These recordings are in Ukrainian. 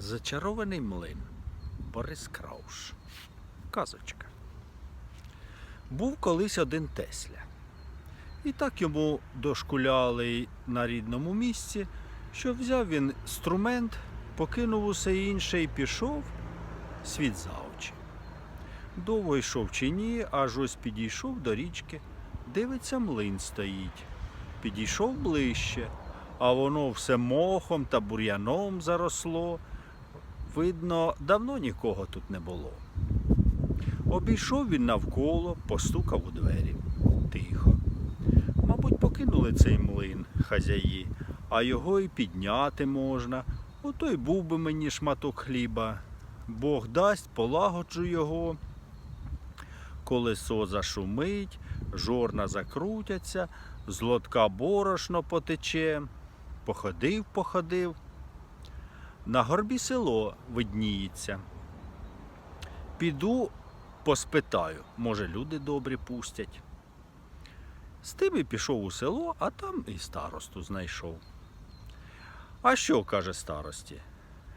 Зачарований млин. Борис Крауш. Казочка. Був колись один Тесля. І так йому дошкуляли на рідному місці, що взяв він інструмент, покинув усе інше і пішов світ за очі. Довго йшов чи ні, аж ось підійшов до річки, дивиться, млин стоїть. Підійшов ближче, а воно все мохом та бур'яном заросло. Видно, давно нікого тут не було. Обійшов він навколо, постукав у двері. Тихо. Мабуть, покинули цей млин хазяї, а його і підняти можна. Ото й був би мені шматок хліба. Бог дасть, полагоджу його. Колесо зашумить, жорна закрутяться, з лотка борошно потече. Походив, походив. На горбі село видніється. Піду поспитаю, може, люди добрі пустять. З тим і пішов у село, а там і старосту знайшов. А що, каже старості?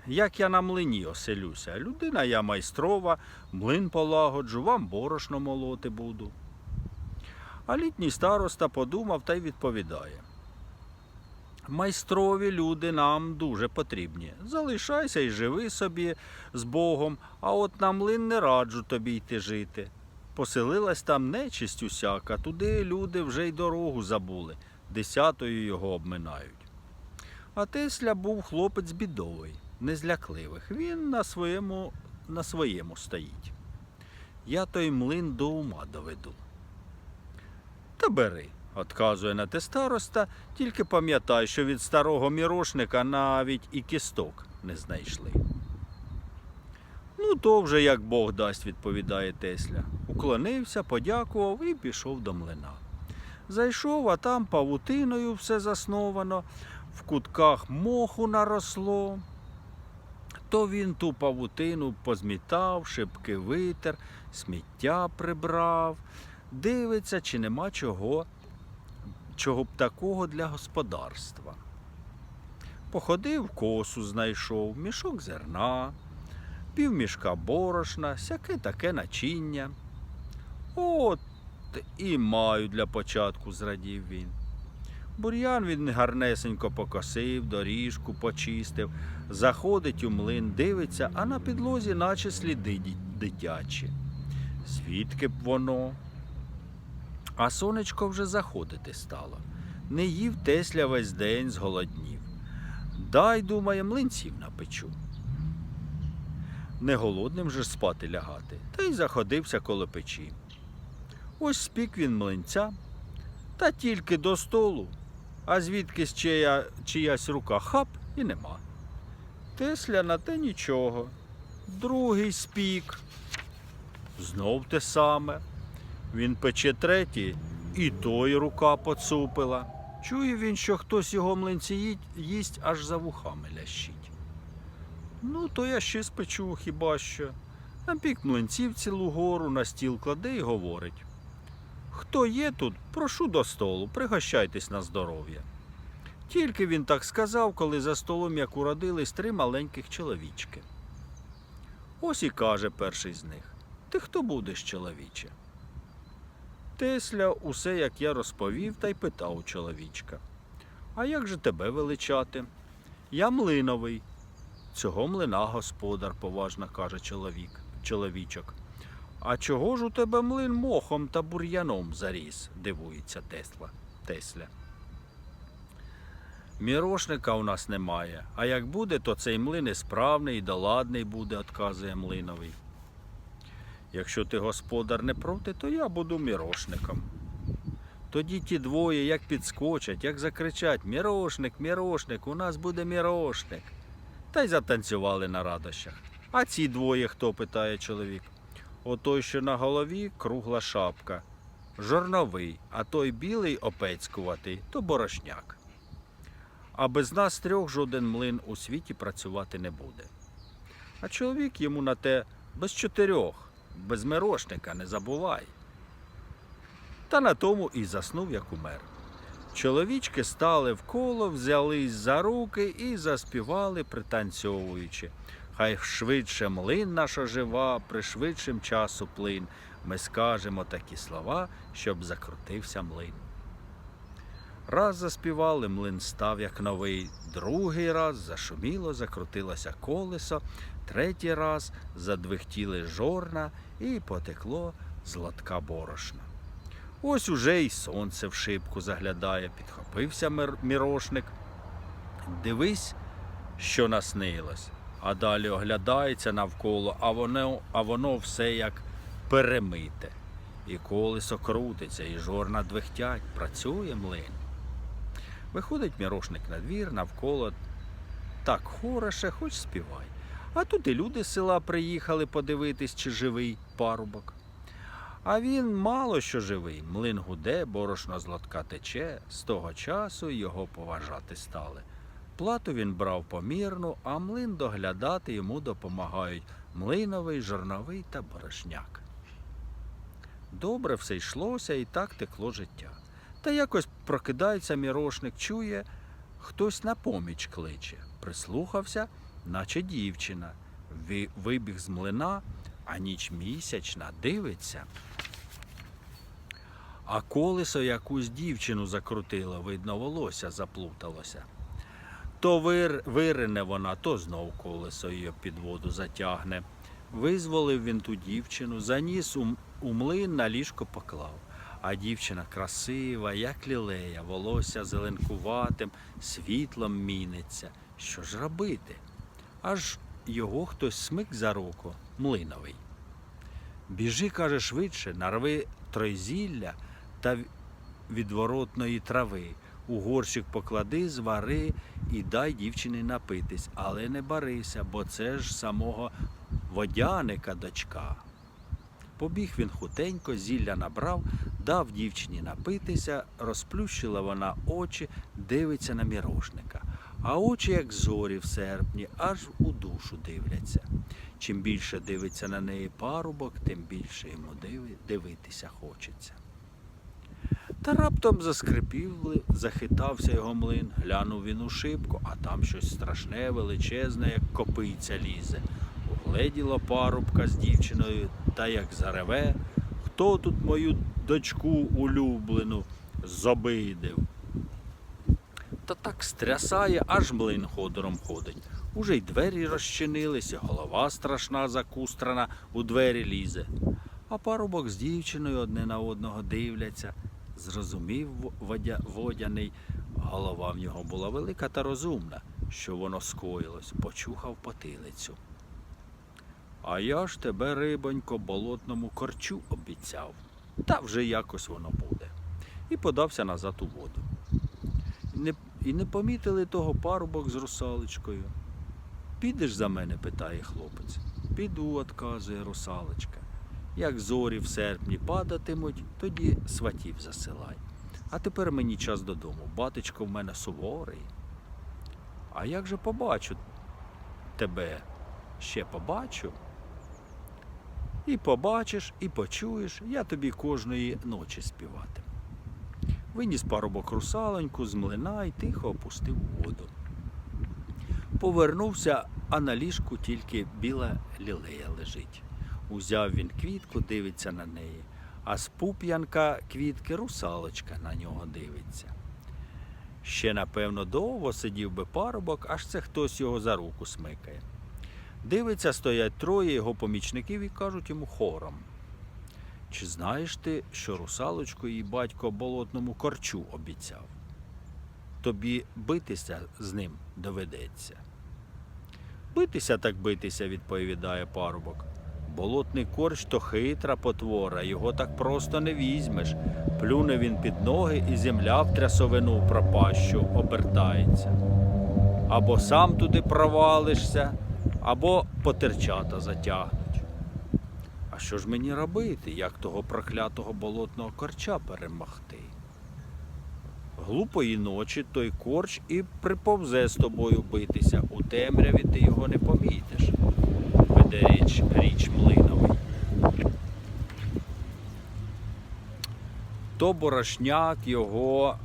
Як я на млині оселюся, людина я майстрова, млин полагоджу, вам борошно молоти буду. А літній староста подумав та й відповідає. Майстрові люди нам дуже потрібні. Залишайся і живи собі з Богом, а от на млин не раджу тобі йти жити. Поселилась там нечисть усяка, туди люди вже й дорогу забули, десятою його обминають. А Тесля був хлопець бідовий, незлякливих. Він на своєму, на своєму стоїть. Я той млин до ума доведу. Та бери, отказує на те староста, тільки пам'ятай, що від старого мірошника навіть і кісток не знайшли. Ну, то вже як Бог дасть, відповідає Тесля. Уклонився, подякував і пішов до млина. Зайшов, а там павутиною все засновано, в кутках моху наросло. То він ту павутину позмітав, шибки витер, сміття прибрав, дивиться, чи нема чого, чого б такого для господарства. Походив, косу знайшов, мішок зерна, півмішка борошна, сяке таке начиння. От і маю для початку, зрадів він. Бур'ян він гарнесенько покосив, доріжку почистив, заходить у млин, дивиться, а на підлозі наче сліди дитячі. Звідки б воно? А сонечко вже заходити стало. Не їв Тесля весь день зголоднів. Дай, думає, млинців напечу. Не голодним же спати лягати, та й заходився коло печі. Ось спік він млинця, та тільки до столу, а звідкись чия, чиясь рука хап і нема. Тесля на те нічого. Другий спік. Знов те саме. Він пече третій, і той рука поцупила. Чує він, що хтось його млинці їсть, аж за вухами лящить. Ну, то я ще спечу хіба що. Напік млинців цілу гору на стіл кладе і говорить. Хто є тут, прошу до столу, пригощайтесь на здоров'я. Тільки він так сказав, коли за столом як уродились три маленьких чоловічки. Ось і каже перший з них: Ти хто будеш, чоловіче? Тесля усе, як я розповів, та й питав у чоловічка. А як же тебе величати? Я млиновий. Цього млина господар, поважно каже чоловік, чоловічок. А чого ж у тебе млин мохом та бур'яном заріс? дивується Тесла. Тесля. Мірошника у нас немає, а як буде, то цей млин і справний і доладний буде, отказує млиновий. Якщо ти господар не проти, то я буду мірошником. Тоді ті двоє як підскочать, як закричать Мірошник, мірошник, у нас буде мірошник. Та й затанцювали на радощах. А ці двоє хто? питає чоловік. Отой, що на голові кругла шапка. Жорновий, а той білий опецькуватий, то борошняк. А без нас трьох жоден млин у світі працювати не буде. А чоловік йому на те без чотирьох, без мирошника не забувай. Та на тому і заснув, як умер. Чоловічки стали в коло, взялись за руки і заспівали, пританцьовуючи. Хай швидше млин наша жива, пришвидшим часу плин. Ми скажемо такі слова, щоб закрутився млин. Раз заспівали, млин став як новий, другий раз зашуміло, закрутилося колесо, третій раз задвихтіли жорна і потекло з лотка борошна. Ось уже й сонце в шибку заглядає, підхопився мірошник. Дивись, що наснилось, а далі оглядається навколо, а воно, а воно все як перемите. І колесо крутиться, і жорна двихтять, працює млин. Виходить мірошник на двір, навколо так хороше, хоч співай. А тут і люди з села приїхали подивитись, чи живий парубок. А він мало що живий. Млин гуде, борошно з лотка тече, з того часу його поважати стали. Плату він брав помірну, а млин доглядати йому допомагають млиновий, жорновий та борошняк. Добре все йшлося і так текло життя. Та якось прокидається мірошник, чує, хтось на поміч кличе. Прислухався, наче дівчина. Ви- Вибіг з млина, а ніч місячна дивиться. А колесо якусь дівчину закрутило, видно, волосся заплуталося. То вир, вирине вона, то знов колесо її під воду затягне. Визволив він ту дівчину, заніс у, у млин на ліжко поклав. А дівчина красива, як лілея, волосся зеленкуватим, світлом міниться. Що ж робити? Аж його хтось смик за руку, млиновий. Біжи, каже, швидше, нарви тройзілля та відворотної трави. У горщик поклади, звари і дай дівчині напитись, але не барися, бо це ж самого водяника дочка. Побіг він хутенько, зілля набрав, дав дівчині напитися, розплющила вона очі, дивиться на мірошника. А очі, як зорі в серпні, аж у душу дивляться. Чим більше дивиться на неї парубок, тим більше йому диви- дивитися хочеться. Та раптом заскрипів, захитався його млин, глянув він у шибку, а там щось страшне, величезне, як копиця лізе. Угледіло парубка з дівчиною, та як зареве, хто тут мою дочку улюблену зобидив. Та так стрясає, аж млин ходором ходить. Уже й двері розчинились, і голова страшна закустрана у двері лізе. А парубок з дівчиною одне на одного дивляться. Зрозумів водя, водяний, голова в нього була велика та розумна, що воно скоїлось, почухав потилицю. А я ж тебе, рибонько, болотному корчу обіцяв. Та вже якось воно буде. І подався назад у воду. І не, і не помітили того парубок з русалочкою. Підеш за мене? питає хлопець. Піду, отказує русалочка. Як зорі в серпні падатимуть, тоді сватів засилай. А тепер мені час додому. Батечко в мене суворий. А як же побачу тебе? Ще побачу. І побачиш, і почуєш, я тобі кожної ночі співатиму. Виніс парубок русалоньку з млина і тихо опустив у воду. Повернувся, а на ліжку тільки біла лілея лежить. Узяв він квітку, дивиться на неї, а з пуп'янка квітки русалочка на нього дивиться. Ще, напевно, довго сидів би парубок, аж це хтось його за руку смикає. Дивиться, стоять троє його помічників і кажуть йому хором. Чи знаєш ти, що русалочку її батько болотному корчу обіцяв? Тобі битися з ним доведеться. Битися так битися, відповідає парубок. Болотний корч то хитра потвора, його так просто не візьмеш. Плюне він під ноги і земля в трясовину пропащу обертається. Або сам туди провалишся, або потерчата затягнуть. А що ж мені робити, як того проклятого болотного корча перемогти? Глупої ночі той корч і приповзе з тобою битися. У темряві ти його не помітиш. Веде річ, річ млиновий. То борошняк його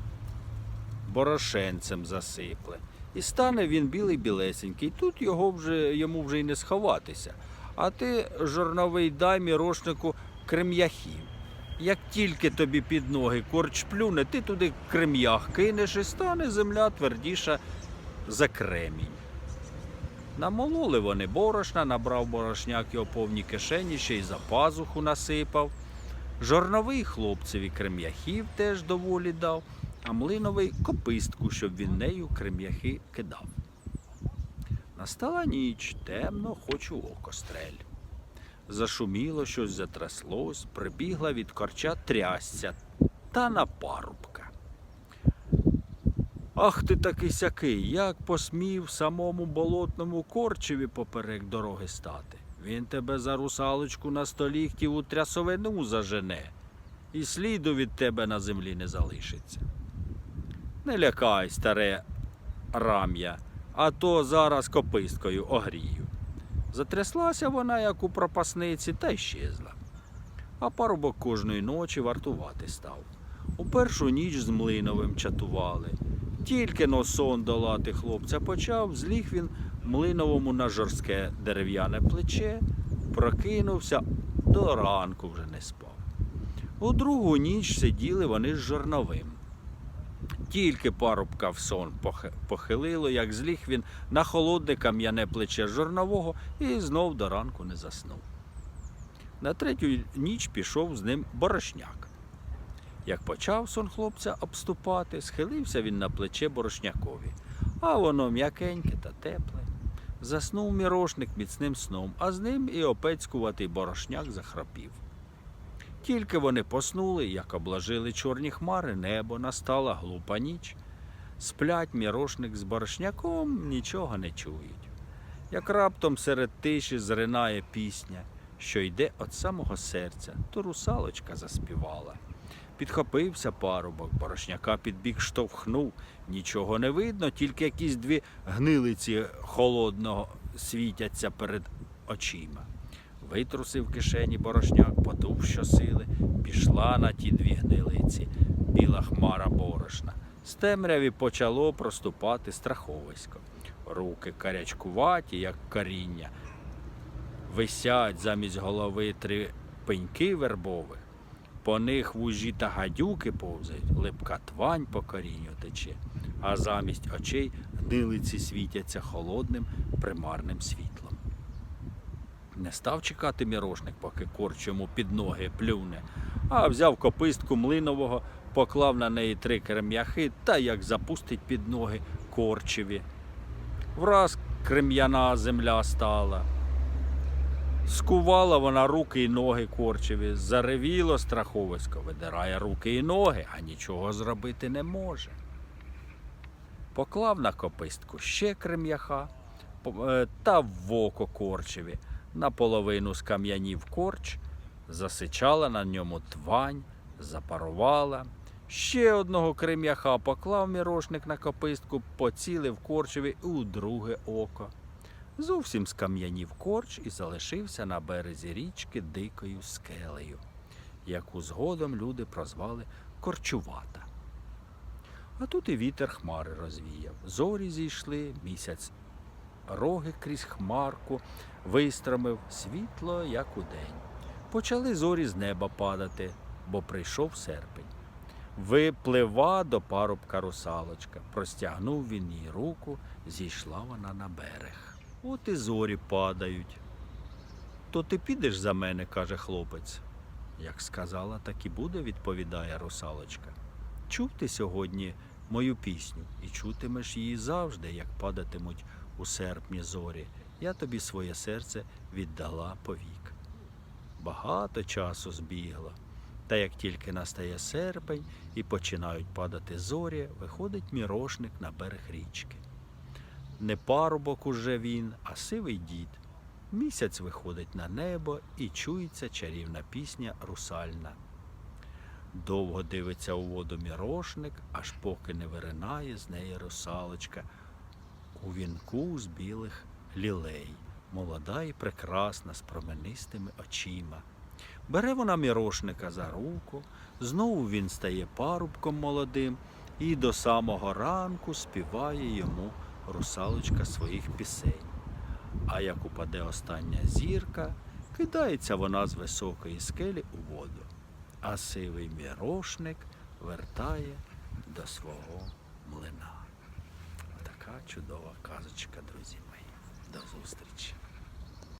борошенцем засипле. І стане він білий білесенький. Тут його вже, йому вже й не сховатися. А ти, жорновий, дай мірошнику крем'яхів. Як тільки тобі під ноги корч плюне, ти туди крем'ях кинеш і стане земля твердіша за кремінь. Намололи вони борошна, набрав борошняк його повні кишені, ще й за пазуху насипав. Жорновий хлопцеві крем'яхів теж доволі дав, а млиновий копистку, щоб він нею крем'яхи кидав. Настала ніч, темно, хоч у око стрель. Зашуміло, щось затряслось, прибігла від корча трясця та на парубка. Ах ти такий сякий, як посмів самому болотному корчеві поперек дороги стати. Він тебе за русалочку на столі хотів у трясовину зажене, і сліду від тебе на землі не залишиться. Не лякай, старе рам'я, а то зараз кописткою огрію. Затряслася вона, як у пропасниці, та й щезла. А парубок кожної ночі вартувати став. У першу ніч з Млиновим чатували. Тільки но сон долати хлопця почав, зліг він Млиновому на жорстке дерев'яне плече, прокинувся, до ранку вже не спав. У другу ніч сиділи вони з жорновим. Тільки парубка в сон похилило, як зліг він на холодне кам'яне плече жорнового і знов до ранку не заснув. На третю ніч пішов з ним борошняк. Як почав сон хлопця обступати, схилився він на плече борошнякові, а воно м'якеньке та тепле. Заснув мірошник міцним сном, а з ним і опецькуватий борошняк захрапів. Тільки вони поснули, як обложили чорні хмари, небо, настала глупа ніч. Сплять мірошник з борошняком, нічого не чують. Як раптом серед тиші зринає пісня, що йде від самого серця, то русалочка заспівала. Підхопився парубок, борошняка під бік штовхнув. Нічого не видно, тільки якісь дві гнилиці холодного світяться перед очима. Витрусив кишені борошняк, подув щосили, пішла на ті дві гнилиці, біла хмара борошна. З темряві почало проступати страховисько. Руки карячкуваті, як коріння. Висять замість голови три пеньки вербових. По них вужі та гадюки повзають, липка твань по корінню тече, а замість очей гнилиці світяться холодним примарним світлом. Не став чекати мірошник, поки корч йому під ноги плюне, а взяв копистку млинового, поклав на неї три крем'яхи та як запустить під ноги корчеві. Враз крем'яна земля стала. Скувала вона руки і ноги корчеві, заревіло страховисько, видирає руки і ноги, а нічого зробити не може. Поклав на копистку ще крем'яха е, та в око корчеві, наполовину скам'янів корч, засичала на ньому твань, запарувала. Ще одного крем'яха поклав мірошник на копистку, поцілив корчеві у друге око. Зовсім скам'янів корч і залишився на березі річки дикою скелею, яку згодом люди прозвали Корчувата. А тут і вітер хмари розвіяв. Зорі зійшли, місяць роги крізь хмарку вистромив світло, як удень. Почали зорі з неба падати, бо прийшов серпень. Виплива до парубка русалочка. Простягнув він їй руку, зійшла вона на берег. От і зорі падають. То ти підеш за мене, каже хлопець. Як сказала, так і буде, відповідає русалочка. Чув ти сьогодні мою пісню, і чутимеш її завжди, як падатимуть у серпні зорі. Я тобі своє серце віддала повік. Багато часу збігло. Та як тільки настає серпень і починають падати зорі, виходить мірошник на берег річки. Не парубок уже він, а сивий дід. Місяць виходить на небо і чується чарівна пісня русальна. Довго дивиться у воду мірошник, аж поки не виринає з неї русалочка у вінку з білих лілей, молода і прекрасна з променистими очима. Бере вона мірошника за руку, знову він стає парубком молодим, і до самого ранку співає йому русалочка своїх пісень. А як упаде остання зірка, кидається вона з високої скелі у воду, а сивий мірошник вертає до свого млина. Така чудова казочка, друзі. До зустрічі!